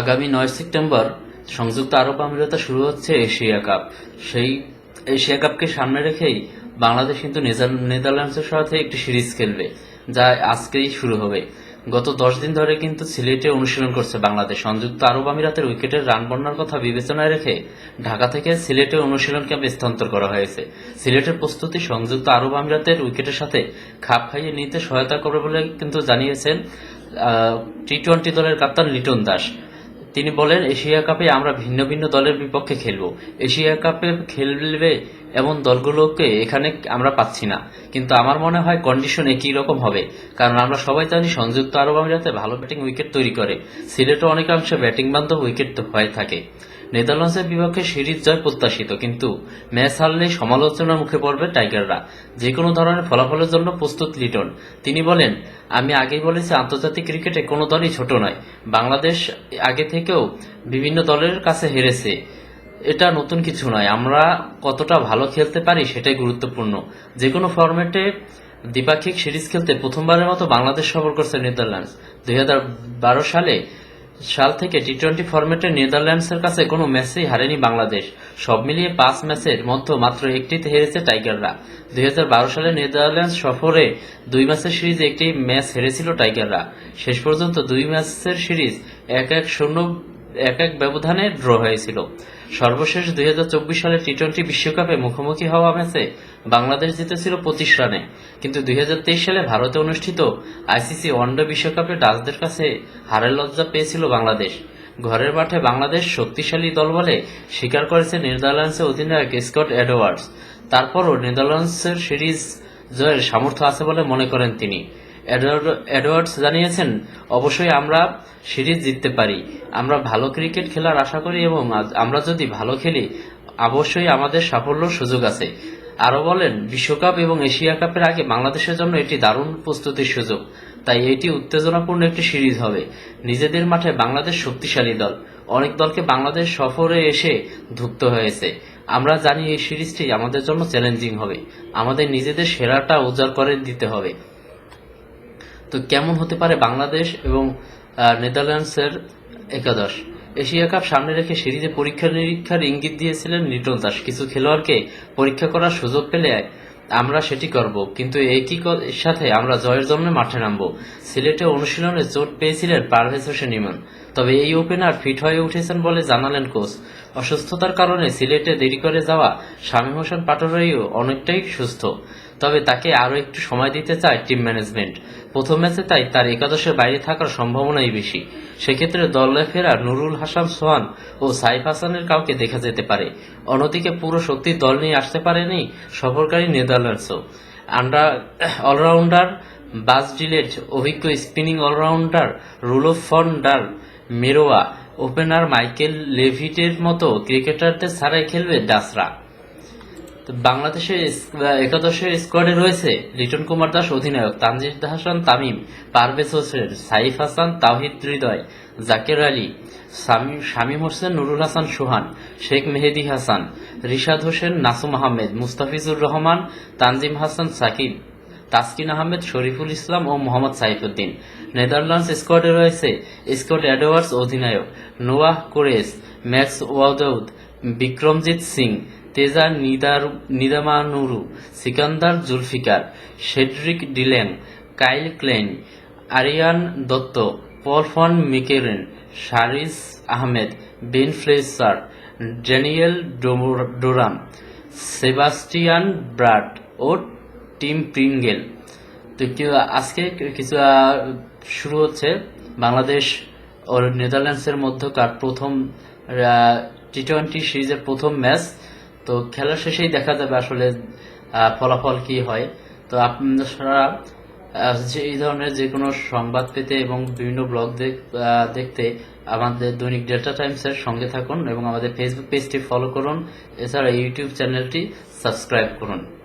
আগামী নয় সেপ্টেম্বর সংযুক্ত আরব আমিরাতে শুরু হচ্ছে এশিয়া কাপ। সেই এশিয়া কাপকে সামনে রেখেই বাংলাদেশ কিন্তু নেদারল্যান্ডসের সাথে একটি সিরিজ খেলবে, যা আজকেই শুরু হবে। গত দশ দিন ধরে কিন্তু সিলেটে অনুশীলন করছে বাংলাদেশ। সংযুক্ত আরব আমিরাতের উইকেটের রান বন্যার কথা বিবেচনায় রেখে ঢাকা থেকে সিলেটে অনুশীলন ক্যাম্প স্থানান্তর করা হয়েছে। সিলেটের প্রস্তুতি সংযুক্ত আরব আমিরাতের উইকেটের সাথে খাপ খাইয়ে নিতে সহায়তা করবে বলে কিন্তু জানিয়েছেন টি টোয়েন্টি দলের কাপ্তান লিটন দাস। তিনি বলেন, এশিয়া কাপে আমরা ভিন্ন ভিন্ন দলের বিপক্ষে খেলব। এশিয়া কাপে খেলবে এমন দলগুলোকে এখানে আমরা পাচ্ছি না। কিন্তু আমার মনে হয় কন্ডিশন একই রকম হবে। কারণ আমরা সবাই জানি সংযুক্ত আরব আমিরাতে ভালো ব্যাটিং উইকেট তৈরি করে। সিলেটও অনেকাংশে ব্যাটিং বান্ধব উইকেট হয়ে থাকে। নেদারল্যান্ডসের বিপক্ষে সিরিজ জয় প্রত্যাশিত, কিন্তু ম্যাচ হারলে সমালোচনার মুখে পড়বে টাইগাররা। যে কোনো ধরনের ফলাফলের জন্য প্রস্তুত লিটন। তিনি বলেন, আমি আগেই বলেছি, আন্তর্জাতিক ক্রিকেটে কোনো দলই ছোট নয়। বাংলাদেশ আগে থেকেও বিভিন্ন দলের কাছে হেরেছে। এটা নতুন কিছু নয়। আমরা কতটা ভালো খেলতে পারি সেটাই গুরুত্বপূর্ণ। যে কোনো ফরম্যাটে দ্বিপাক্ষিক সিরিজ খেলতে প্রথমবারের মতো বাংলাদেশ সফর করছে নেদারল্যান্ডস। দুই হাজার বারো সালে সাল থেকে টি টোয়েন্টি ফরম্যাটে নেদারল্যান্ডসের কাছে কোনো ম্যাচেই হারেনি বাংলাদেশ। সব মিলিয়ে পাঁচ ম্যাচের মধ্যে মাত্র একটিতে হেরেছে টাইগাররা। দুই হাজার বারো সালে নেদারল্যান্ডস সফরে দুই ম্যাচের সিরিজে একটি ম্যাচ হেরেছিল টাইগাররা। শেষ পর্যন্ত দুই ম্যাচের সিরিজ এক এক শূন্য এক এক ব্যবধানে ড্র হয়েছিল। সর্বশেষ দুই সালে টি টোয়েন্টি বিশ্বকাপে মুখোমুখি হওয়া ম্যাচে বাংলাদেশ জিতেছিল পঁচিশ রানে। কিন্তু দুই হাজার তেইশ সালে ভারতে অনুষ্ঠিত আইসিসি ওয়ানডে বিশ্বকাপে ডাচদের কাছে হারের লজ্জা পেয়েছিল বাংলাদেশ। ঘরের মাঠে বাংলাদেশ শক্তিশালী দল বলে স্বীকার করেছে নেদারল্যান্ডসের অধিনায়ক স্কট এডওয়ার্ডস। তারপরও নেদারল্যান্ডসের সিরিজ জয়ের সামর্থ্য আছে বলে মনে করেন তিনি। এডওয়ার্ডস জানিয়েছেন, অবশ্যই আমরা সিরিজ জিততে পারি। আমরা ভালো ক্রিকেট খেলার আশা করি এবং আমরা যদি ভালো খেলি, অবশ্যই আমাদের সাফল্যর সুযোগ আছে। আরও বলেন, বিশ্বকাপ এবং এশিয়া কাপের আগে বাংলাদেশের জন্য এটি দারুণ প্রস্তুতির সুযোগ। তাই এটি উত্তেজনাপূর্ণ একটি সিরিজ হবে। নিজেদের মাঠে বাংলাদেশ শক্তিশালী দল। অনেক দলকে বাংলাদেশ সফরে এসে ধুক্ত হয়েছে। আমরা জানি এই সিরিজটি আমাদের জন্য চ্যালেঞ্জিং হবে। আমাদের নিজেদের সেরাটা উজাড় করে দিতে হবে। তো কেমন হতে পারে বাংলাদেশ এবং নেদারল্যান্ডসের একাদশ? এশিয়া কাপ সামনে রেখে সিরিজে পরীক্ষা নিরীক্ষার ইঙ্গিত দিয়েছিলেন লিটন দাস। কিছু খেলোয়াড়কে পরীক্ষা করার সুযোগ পেলে আমরা সেটি করব, কিন্তু একই সাথে আমরা জয়ের জন্য মাঠে নামব। সিলেটে অনুশীলনে চোট পেয়েছিলেন পারভেজ হোসেন ইমন তবে এই ওপেনার ফিট হয়ে উঠেছেন বলে জানালেন কোচ। অসুস্থতার কারণে সিলেটে দেরি করে যাওয়া শামীম হোসেন পাটোয়ারিও অনেকটাই সুস্থ। তবে তাকে আরও একটু সময় দিতে চায় টিম ম্যানেজমেন্ট। প্রথম ম্যাচে তাই তার একাদশের বাইরে থাকার সম্ভাবনাই বেশি। সেক্ষেত্রে দলে ফেরা নুরুল হাসান, সোহান ও সাইফ হাসানের কাউকে দেখা যেতে পারে। অন্যদিকে পুরো শক্তির দল নিয়ে আসতে পারেনি সফরকারী নেদারল্যান্ডসও। Under allrounder Bas de Leede অভিজ্ঞ spinning allrounder Roelof van der Merwe, opener Michael লেভিটের মতো ক্রিকেটারদের ছাড়াই খেলবে ডাসরা। বাংলাদেশের একাদশের স্কোয়াডে রয়েছে লিটন কুমার দাস অধিনায়ক, তানজিদ হাসান তামিম, পারভেজ হোসেন, সাইফ হাসান, তাওহিদ হৃদয়, জাকের আলী শামীম হোসেন, নুরুল হাসান সোহান, শেখ মেহেদি হাসান, রিশাদ হোসেন, নাসুম আহমেদ, মুস্তাফিজুর রহমান, তানজিম হাসান, সাকিব, তাসকিন আহমেদ, শরীফুল ইসলাম ও মোহাম্মদ সাইফুদ্দিন। নেদারল্যান্ডস স্কোয়াডে রয়েছে স্কট অ্যাডওয়ার্ডস অধিনায়ক, Noah Croes, Max O'Dowd Vikramjit Singh Teja neither Nidamanuru, Sikandar Zulfiqar, Cedric de Lange Kyle Klein Aryan Dutt, Paul van Meekeren Shariz Ahmed, Ben Fletcher Daniel ডোর- ডোরাম, সেবাস্টিয়ান ব্রাড ও Tim Pringle. তো আজকে কিছু শুরু হচ্ছে বাংলাদেশ ও নেদারল্যান্ডসের মধ্যকার প্রথম T twenty সিরিজের প্রথম ম্যাচ। তো খেলার শেষেই দেখা যাবে আসলে ফলাফল কি হয়। তো আপনারা এই ধরনের যে কোনো সংবাদ পেতে এবং বিভিন্ন ব্লগ দেখ- দেখতে আমাদের দৈনিক ডেল্টা টাইমসের সঙ্গে থাকুন এবং আমাদের ফেসবুক পেজটি ফলো করুন। এছাড়া ইউটিউব চ্যানেলটি সাবস্ক্রাইব করুন।